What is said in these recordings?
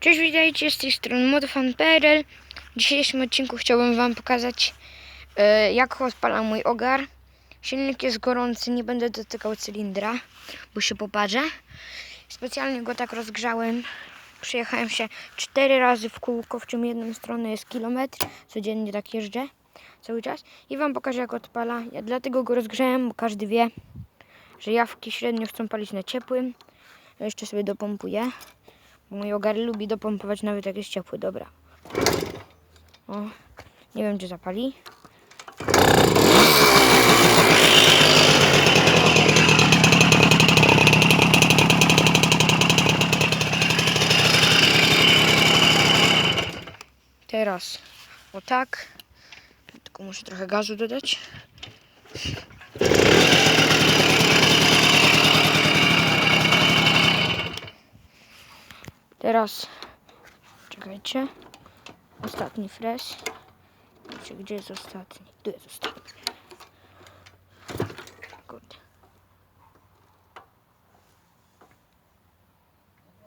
Cześć, witajcie z tej strony modfan.pl W dzisiejszym odcinku chciałbym Wam pokazać e, jak odpalam mój ogar. Silnik jest gorący, nie będę dotykał cylindra, bo się poparzę. Specjalnie go tak rozgrzałem. Przyjechałem się cztery razy w kółko, w czym jedną stronę jest kilometr. Codziennie tak jeżdżę cały czas. I Wam pokażę jak odpala. Ja dlatego go rozgrzałem, bo każdy wie, że jawki średnio chcą palić na ciepłym. Ja jeszcze sobie dopompuję. Mój ogar lubi dopompować nawet jak jest ciepły. Dobra. O, nie wiem czy zapali. Teraz o tak. Tylko muszę trochę gazu dodać. Teraz czekajcie. Ostatni fres. Czy gdzie jest ostatni? Tu jest ostatni. Kurde.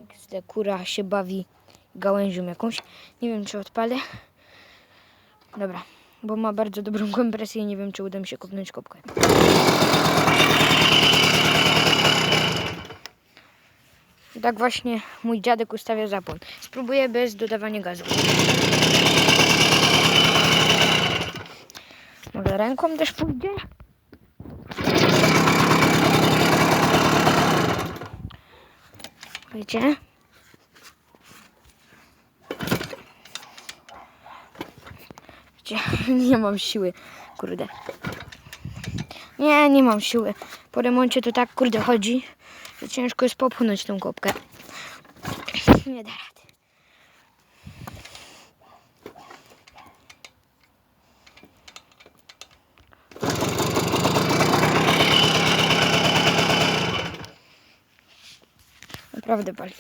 XD kura się bawi gałęzią jakąś. Nie wiem czy odpalę. Dobra, bo ma bardzo dobrą kompresję i nie wiem czy uda mi się kopnąć kopkę. Tak właśnie mój dziadek ustawia zapłon. Spróbuję bez dodawania gazu. Może ręką też pójdzie? Wiecie? Wiecie, nie mam siły, kurde. Nie, nie mam siły. Po remoncie to tak, kurde, chodzi, że ciężko jest popchnąć tą kopkę. Nie da rady. Naprawdę pali.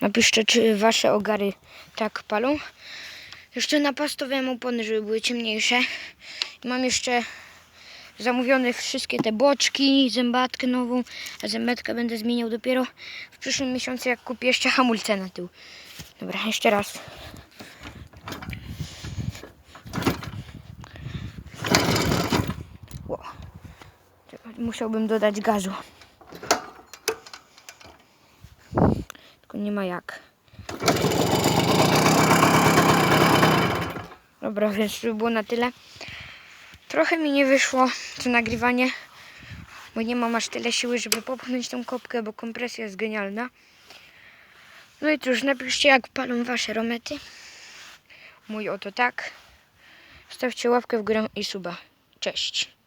Napiszcie, czy wasze ogary tak palą. Jeszcze napastowałem opony, żeby były ciemniejsze. I mam jeszcze zamówione wszystkie te boczki, zębatkę nową, a zębatkę będę zmieniał dopiero w przyszłym miesiącu, jak kupię jeszcze hamulce na tył. Dobra, jeszcze raz. Musiałbym dodać gazu. Tylko nie ma jak. Dobra, więc to by było na tyle. Trochę mi nie wyszło to nagrywanie, bo nie mam aż tyle siły, żeby popchnąć tą kopkę, bo kompresja jest genialna. No i cóż, napiszcie jak palą wasze romety. Mój oto tak. Stawcie łapkę w górę i suba. Cześć.